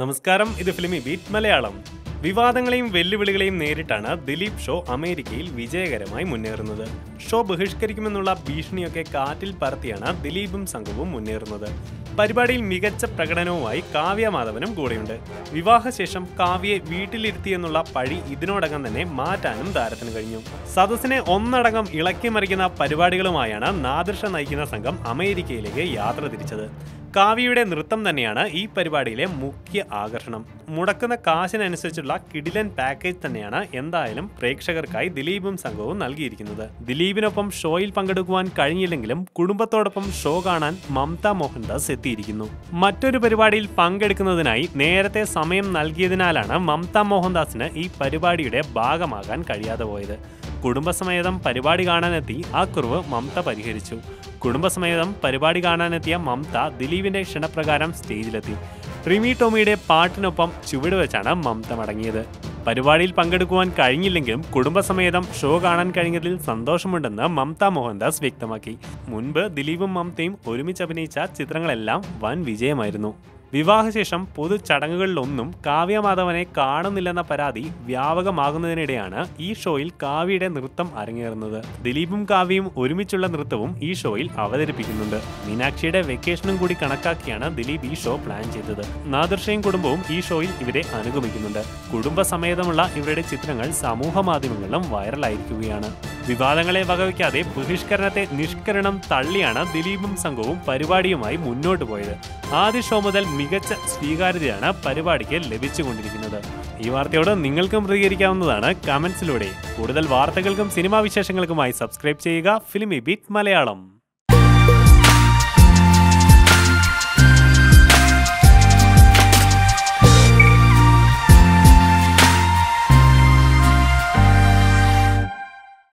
നമസ്കാരം ഇത് ഫിലിമി ബീറ്റ് മലയാളം. വിവാദങ്ങളെയും വെല്ലുവിളികളെയും നേരിട്ടാണ് ദിലീപ് ഷോ അമേരിക്കയിൽ വിജയകരമായി മുന്നേറുന്നത്. ഷോ ബഹിഷ്കരിക്കുമെന്നുള്ള ഭീഷണിയൊക്കെ കാറ്റിൽ പറത്തിയാണ് ദിലീപും സംഘവും മുന്നേറുന്നത്. പരിപാടിയിൽ മികച്ച പ്രകടനവുമായി കാവ്യ മാധവനും കൂടെയുണ്ട്. വിവാഹശേഷം കാവ്യയെ വീട്ടിലിരുത്തിയെന്നുള്ള പഴി ഇതിനോടകം തന്നെ മാറ്റാനും താരത്തിന് കഴിഞ്ഞു. സദസ്സിനെ ഒന്നടങ്കം ഇളക്കി മറിക്കുന്ന പരിപാടികളുമായാണ് നാദൃഷ നയിക്കുന്ന സംഘം അമേരിക്കയിലേക്ക് യാത്ര തിരിച്ചത്. കാവ്യയുടെ നൃത്തം തന്നെയാണ് ഈ പരിപാടിയിലെ മുഖ്യ ആകർഷണം. മുടക്കുന്ന കാശിനനുസരിച്ചുള്ള കിടിലൻ പാക്കേജ് തന്നെയാണ് എന്തായാലും പ്രേക്ഷകർക്കായി ദിലീപും സംഘവും നൽകിയിരിക്കുന്നത്. ദിലീപിനൊപ്പം ഷോയിൽ പങ്കെടുക്കുവാൻ കഴിഞ്ഞില്ലെങ്കിലും കുടുംബത്തോടൊപ്പം ഷോ കാണാൻ മമത മോഹൻദാസ് എത്തിയിരിക്കുന്നു. മറ്റൊരു പരിപാടിയിൽ പങ്കെടുക്കുന്നതിനായി നേരത്തെ സമയം നൽകിയതിനാലാണ് മമത മോഹൻദാസിന് ഈ പരിപാടിയുടെ ഭാഗമാകാൻ കഴിയാതെ പോയത്. കുടുംബസമേതം പരിപാടി കാണാനെത്തി ആ കുറവ് മമത പരിഹരിച്ചു. കുടുംബസമേതം പരിപാടി കാണാനെത്തിയ മമത ദിലീപിന്റെ ക്ഷണപ്രകാരം സ്റ്റേജിലെത്തി. റിമി ടോമിയുടെ പാട്ടിനൊപ്പം ചുവട് വെച്ചാണ് മമത മടങ്ങിയത്. പരിപാടിയിൽ പങ്കെടുക്കുവാൻ കഴിഞ്ഞില്ലെങ്കിലും കുടുംബസമേതം ഷോ കാണാൻ കഴിഞ്ഞതിൽ സന്തോഷമുണ്ടെന്ന് മമത മോഹൻദാസ് വ്യക്തമാക്കി. മുൻപ് ദിലീപും മമതയും ഒരുമിച്ച് അഭിനയിച്ച ചിത്രങ്ങളെല്ലാം വൻ വിജയമായിരുന്നു. വിവാഹശേഷം പൊതു ചടങ്ങുകളിലൊന്നും കാവ്യമാധവനെ കാണുന്നില്ലെന്ന പരാതി വ്യാപകമാകുന്നതിനിടെയാണ് ഈ ഷോയിൽ കാവ്യയുടെ നൃത്തം അരങ്ങേറുന്നത്. ദിലീപും കാവ്യയും ഒരുമിച്ചുള്ള നൃത്തവും ഈ ഷോയിൽ അവതരിപ്പിക്കുന്നുണ്ട്. മീനാക്ഷിയുടെ വെക്കേഷനും കൂടി കണക്കാക്കിയാണ് ദിലീപ് ഈ ഷോ പ്ലാൻ ചെയ്തത്. നാദർഷയും കുടുംബവും ഈ ഷോയിൽ ഇവരെ അനുഗമിക്കുന്നുണ്ട്. കുടുംബസമേതമുള്ള ഇവരുടെ ചിത്രങ്ങൾ സമൂഹ മാധ്യമങ്ങളിലും വൈറലായിരിക്കുകയാണ്. വിവാദങ്ങളെ വകവയ്ക്കാതെ ബഹിഷ്കരണത്തെ നിഷ്കരണം തള്ളിയാണ് ദിലീപും സംഘവും പരിപാടിയുമായി മുന്നോട്ട് പോയത്. ആദ്യ ഷോ മുതൽ മികച്ച സ്വീകാര്യതയാണ് പരിപാടിക്ക് ലഭിച്ചുകൊണ്ടിരിക്കുന്നത്. ഈ വാർത്തയോട് നിങ്ങൾക്കും പ്രതികരിക്കാവുന്നതാണ് കമന്റ്സിലൂടെ കൂടുതൽ വാർത്തകൾക്കും സിനിമാ വിശേഷങ്ങൾക്കുമായി സബ്സ്ക്രൈബ് ചെയ്യുക ഫിലിമി ബീറ്റ് മലയാളം.